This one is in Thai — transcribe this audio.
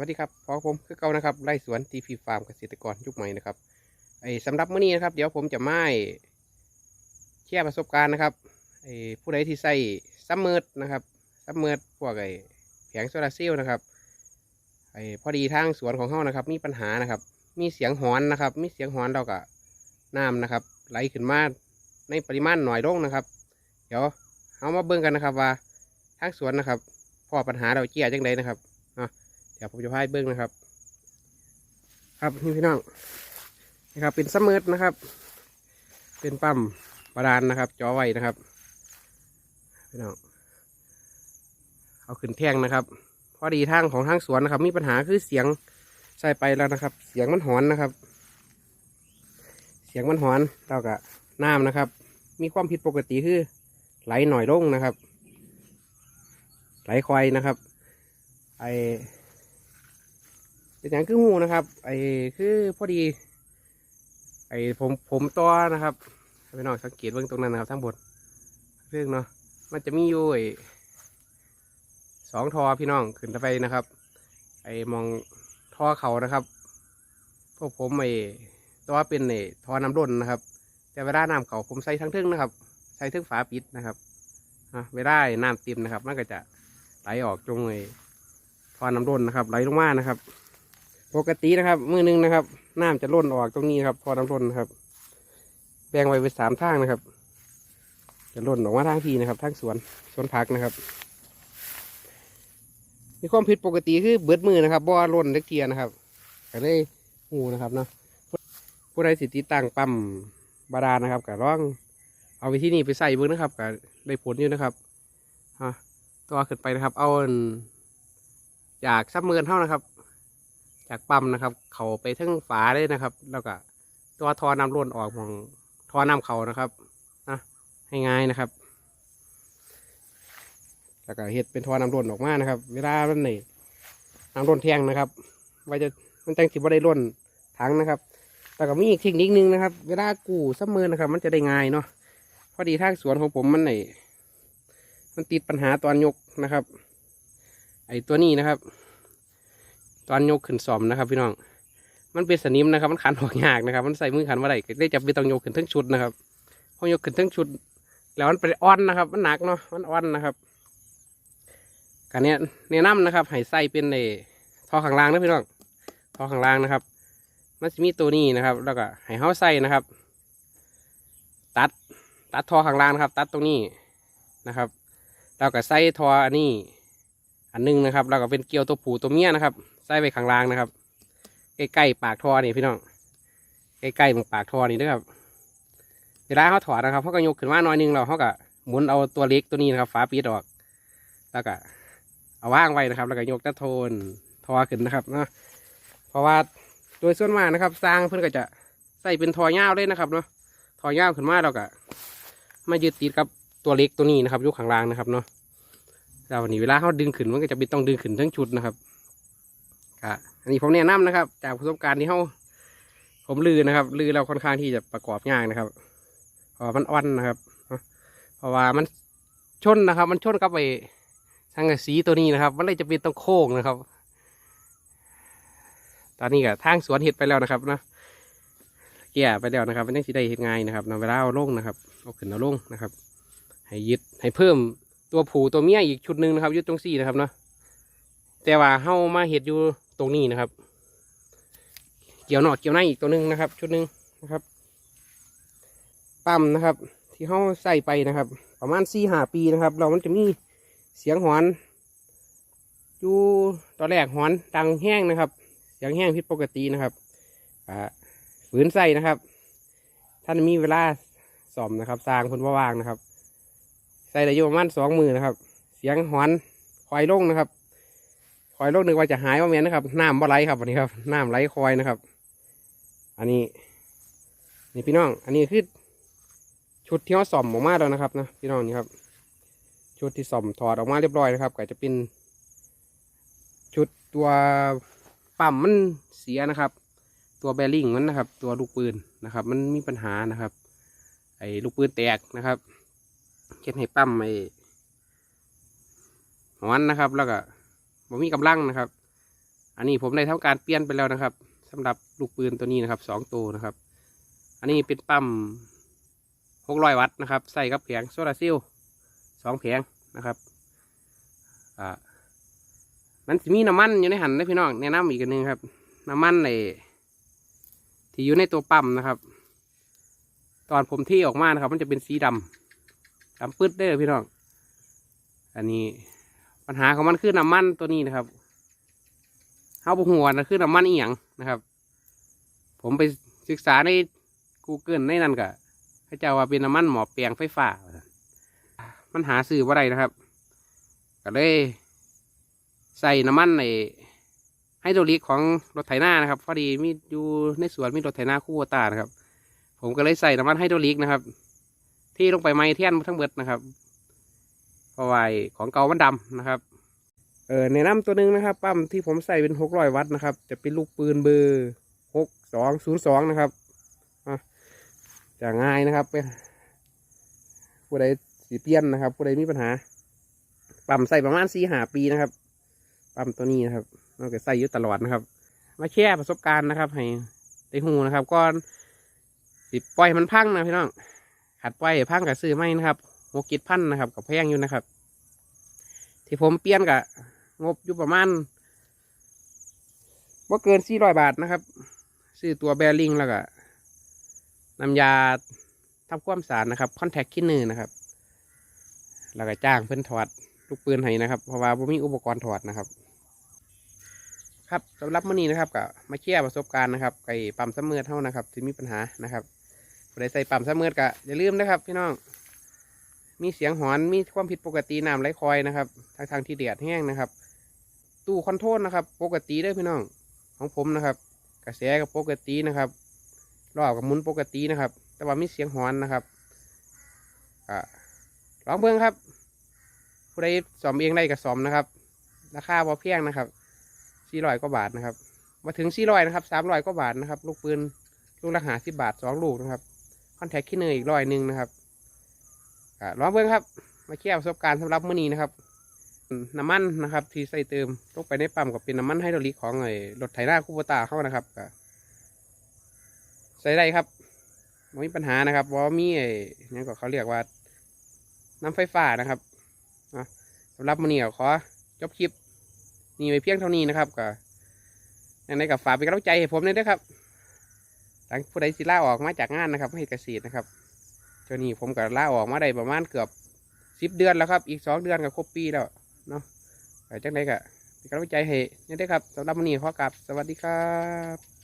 วัสดีครับพอผมคือเก่านะครับไร่สวนทีพีฟาร์มเกษตรกรยุคใหม่นะครับไอสำหรับมื้อนี้นะครับ เดี๋ยวผมจะมาแชร์ประสบการณ์นะครับไอผู้ใดที่ใส่ซัมเมอร์นะครับซัมเมอร์พวกไอ้แผงโซลาร์เซลล์นะครับไอพอดีทางสวนของเขานะครับ มีปัญหานะครับ มีเสียงหอนนะครับ มีเสียงหอนเราก็น้ำนะครับ ไหลขึ้นมาในปริมาณหน่อยลงนะครับ เดี๋ยวเอามาเบิ่งกันนะครับว่าทางสวนนะครับพอปัญหาเราเกี่ยจังไดนะครับเดี๋ยวผมจะพายเบิ้งนะครับ ครับนี่พี่น้องนะครับเป็นซัมเมอร์นะครับ เป็นปั๊มบาดาลนะครับจอไว้นะครับพี่น้องเอาขึ้นแท่งนะครับพอดีทางของทางสวนนะครับ มีปัญหาคือเสียงใส่ไปแล้วนะครับ เสียงมันหอนนะครับ เสียงมันหอนเท่ากับน้ำนะครับ มีความผิดปกติคือไหลหน่อยลงนะครับ ไหลควายนะครับ ไอ เป็นอย่างคือหูนะครับ ไอ้คือพอดี ไอ้ผมผมตัวนะครับให้พี่น้องสังเกตเบื้องตรงนั้นนะครับทั้งบนเรื่องเนาะมันจะมีอยู่ไอ้สองทอพี่น้องขึ้นไปนะครับ ไอ้มองทอเขานะครับพวกผมไอ้ตัวเป็นไอ้ทอน้ำร่นนะครับ แต่เวลาน้ำเขาผมใส่ทั้งทึ่งนะครับ ใส่ทึ่งฝาปิดนะครับอะเวลาน้ำเต็มนะครับ มันก็จะไหลออกตรงไอ้ทอน้ำร่นนะครับ ไหลลงมานะครับ ปกตินะครับ มือหนึงนะครับน้ำจะล่นออกตรงนี้ครับพอน้ำล่นนะครับ แบ่งไว้เป็นสามทางนะครับ จะล่นออกมาทางที่นะครับทางสวนสวนผักนะครับ มีความผิดปกติคือเบิดมือนะครับบ่อล่นตะเกียนะครับก็เลยหูนะครับเนาะผู้ใดสิติตั้งปั๊มบาดาลนะครับก็ร้อง เอาไปที่นี่ไปใส่เบิ้งนะครับก็ได้ผลอยู่นะครับฮะตัวขึ้นไปนะครับ เอาอันจากซับเมือนเท่านะครับ จากปั๊มนะครับ เขาไปทั้งฝาเลยนะครับ แล้วก็ตัวทอน้ำล้นออกมองทอน้ำเขานะครับนะให้ง่ายนะครับ แล้วก็เห็ดเป็นทอน้ำล้นออกมานะครับ เวลามันนี่น้ำล้นแทงนะครับไว้จะมันจังสิบ่ได้ล้นถังนะครับ แล้วก็มีอีกเทคนิคนึงนะครับ เวลากู้ซัมเมอนะครับ มันจะได้ง่ายเนาะพอดีทางสวนของผมมันไหนมันติดปัญหาตอนยกนะครับ ไอ้ตัวนี้นะครับ ตอนยกขึ้นสอมนะครับ พี่น้อง มันเป็นสนิมนะครับ มันขันออกยากนะครับ มันใส่มือขันมาได้ได้จับไปต้องยกขึ้นทั้งชุดนะครับพอยกขึ้นทั้งชุด แล้วมันเป็นอ่อนนะครับ มันหนักเนาะมันอ่อนนะครับการเนี้ยแนะนำนะครับให้ใส่เป็นในท่อข้างล่างนะพี่น้องท่อข้างล่างนะครับ มันจะมีตัวนี้นะครับ แล้วก็ให้เขาใส่นะครับ ตัดตัดท่อข้างล่างนะครับ ตัดตรงนี้นะครับ แล้วก็ใส่ท่ออันนี้ อันหนึงนะครับแล้วก็เป็นเกลียวตัวผูตัวเมียนะครับใส่ไปข้างล่างนะครับ ใกล้ๆปากท่อนี่พี่น้องใกล้ๆมึงปากท่อนี่นะครับเวลาเขาถอดนะครับเขาก็ยกขึ้นมาหน่อยนึงเราเขาก็หมุนเอาตัวเล็กตัวนี้นะครับฝาปิดออก แล้วก็เอาว่างไว้นะครับ แล้วก็ยกตะโทนทอขึ้นนะครับเนาะเพราะว่าโดยส่วนมากนะครับ สร้างเพื่อนก็จะใส่เป็นทอยาวเลยนะครับเนาะทอยาวขึ้นมาเราก็มายึดติดกับตัวเล็กตัวนี้นะครับยุคข้างล่างนะครับเนาะ แล้ววันนี้เวลาเขาดึงขึ้นมันก็จะเป็นต้องดึงขึ้นทั้งชุดนะครับก็อันนี้ผมแนะนำนะครับ จากประสบการณ์ที่เขาผมลือนะครับลือเราค่อนข้างที่จะประกอบยากนะครับเพราะมันอ่อนนะครับ เพราะว่ามันชนนะครับ มันชนกับไปทางกะสีตัวนี้นะครับ มันเลยจะเป็นต้องโค้งนะครับ ตอนนี้ก็ทางสวนเห็ดไปแล้วนะครับนะเกี่ยไปแล้วนะครับมันยังสิได้เห็ดง่ายนะครับเนาเวลาเอาลงนะครับเอาขึ้นเอาลงนะครับ ให้ยึดให้เพิ่ม ตัวผูตัวเมียอีกชุดหนึ่งนะครับยุดตรงสี่นะครับเนาะแต่ว่าเฮามาเห็ดอยู่ตรงนี้นะครับ เกี่ยวหนอกเกี่ยวในอีกตัวหนึ่งนะครับ ชุดหนึ่งนะครับปั๊มนะครับ ที่เฮาใส่ไปนะครับ ประมาณสี่ห้าปีนะครับ เรามันจะมีเสียงหอนอยู่ตอนแรกหอนดังแห้งนะครับเสียงแห้งผิดปกตินะครับฝืนใส่นะครับ ท่านมีเวลาซ่อมนะครับสร้างคนว่าวางนะครับ ส่ได้อยู่ประมาณสองมือนะครับ เสียงหอนคอยลงนะครับคอยลงนึกว่าจะหายว่าแม่นนะครับน้ำบ่ไหลครับวันนี้ครับน้ำไหลคอยนะครับ อันนี้ นี่พี่น้อง อันนี้คือชุดที่เขาส่อมออกมาแล้วนะครับนะพี่น้องนี่ครับ ชุดที่ส่อมถอดออกมาเรียบร้อยนะครับก็จะเป็น ชุดตัวปั๊มมันเสียนะครับ ตัวแบริ่งมันนะครับ ตัวลูกปืนนะครับ มันมีปัญหานะครับ ไอ้ลูกปืนแตกนะครับ เช็ดให้ปั๊มไอ้หอนนะครับ แล้วก็บ่มีกำลังนะครับ อันนี้ผมได้ทำการเปลี่ยนไปแล้วนะครับสำหรับลูกปืนตัวนี้นะครับสองตัวนะครับ อันนี้เป็นปั๊มหกร้อยวัตต์นะครับ ใส่กับแผงโซลาร์เซลล์สองแผงนะครับอ่ามันจะมีน้ำมันอยู่ในหันนะพี่น้องแนะนำอีกอันหนึงครับ น้ำมันในที่อยู่ในตัวปั๊มนะครับ ตอนผมที่ออกมานะครับ มันจะเป็นสีดำ ดำปื้ดเด้อพี่น้อง อันนี้ปัญหาของมันคือน้ำมันตัวนี้นะครับเข้าบหัวนะคือน้ำมันเอียงนะครับ ผมไปศึกษาใน Google ในนั้นก็ให้เจ้าว่าเป็นน้ำมันหมอแปลงไฟฟ้า มันหาซื้อว่าไรนะครับ ก็เลยใส่น้ำมันในไฮโดรลิกของรถไถนานะครับ พอดีมีอยู่ในสวนมีรถไถนาคู่ตานะครับ ผมก็เลยใส่น้ำมันไฮโดรลิกนะครับ ที่ลงไปไม้เทียนทั้งเบิดนะครับเพราะว่าไอ้ของเก่ามันดำนะครับ เออในน้ำตัวหนึ่งนะครับ ปั๊มที่ผมใส่เป็นหกร้อยวัตต์นะครับ จะเป็นลูกปืนเบอร์หกสองศูนย์สองนะครับจะง่ายนะครับผู้ใดสีเปลี่ยนนะครับผู้ใดมีปัญหา ปั๊มใส่ประมาณสี่หาปีนะครับ ปั๊มตัวนี้นะครับเราก็ใส่อยู่ตลอดนะครับ มาแชร์ประสบการณ์นะครับ ให้ได้หูนะครับก่อนสิปล่อยมันพังนะพี่น้อง ขัดปล่อยให้พังกับซื้อไม่นะครับหกกิดพันนะครับกับแพงอยู่นะครับ ที่ผมเปลี่ยนกับงบอยู่ประมาณว่าเกินสี่ร้อยบาทนะครับ ซื้อตัวแบริ่งแล้วก็น้ำยาทำความสะอาดนะครับคอนแทคคินเนอร์นะครับ แล้วก็จ้างเพื่อนถอดลูกปืนให้นะครับ เพราะว่าผมมีอุปกรณ์ถอดนะครับ ครับสำหรับมื้อนี้นะครับก็มาแชร์ประสบการณ์นะครับไก่ปั๊มซัมเมอร์เท่านะครับที่มีปัญหานะครับ ผู้ใดใส่ปั๊มซัมเมอร์ก็อย่าลืมนะครับ พี่น้อง มีเสียงหอนมีความผิดปกติน้ำไหลคอยนะครับทางทางที่เดือดแห้งนะครับ ตู้คอนโทรลนะครับ ปกติด้อพี่น้องของผมนะครับ กระแสกับปกตินะครับรอบกับมุนปกตินะครับ แต่ว่ามีเสียงหอนนะครับอ่าลองเบิ่งครับ ผู้ใดสอมเองได้ก็สอมนะครับ ราคาพอเพียงนะครับสี่ร้อยกว่าบาทนะครับ มาถึงสี่ร้อยนะครับสามร้อยกว่าบาทนะครับ ลูกปืนลูกละหาสิบบาทสองลูกนะครับ คอนแทคขี้เนยอีกร้อยหนึ่งนะครับอ่าลองเบิ่งครับ มาแชร์ประสบการณ์สำหรับมื้อนี้นะครับ น้ำมันนะครับ ที่ใส่เติมลงไปในปั๊มก็เป็นน้ำมันไฮดรอลิกของไอ้รถไถนาคูโบตาเข้านะครับใส่ได้ครับไม่มีปัญหานะครับเพราะว่ามีไอ้นี่ก็เขาเรียกว่า น้ำไฟฟ้านะครับสำหรับมื้อนี้ขอจบคลิปนี่ไปเพียงเท่านี้นะครับก็ยังไงกับฝากเป็นกำลังใจให้ผมด้วยนะครับ หลังผู้ใดสิล่าออกมาจากงานนะครับให้เกษตรนะครับเจ้านี้ผมก็ลาออกมาได้ประมาณเกือบสิบเดือนแล้วครับ อีกสองเดือนก็ครบปีแล้วเนาะแต่จังไดก็เป็นกำลังใจให้นี่ได้ครับสำหรับวันนี้ขอกลับสวัสดีครับ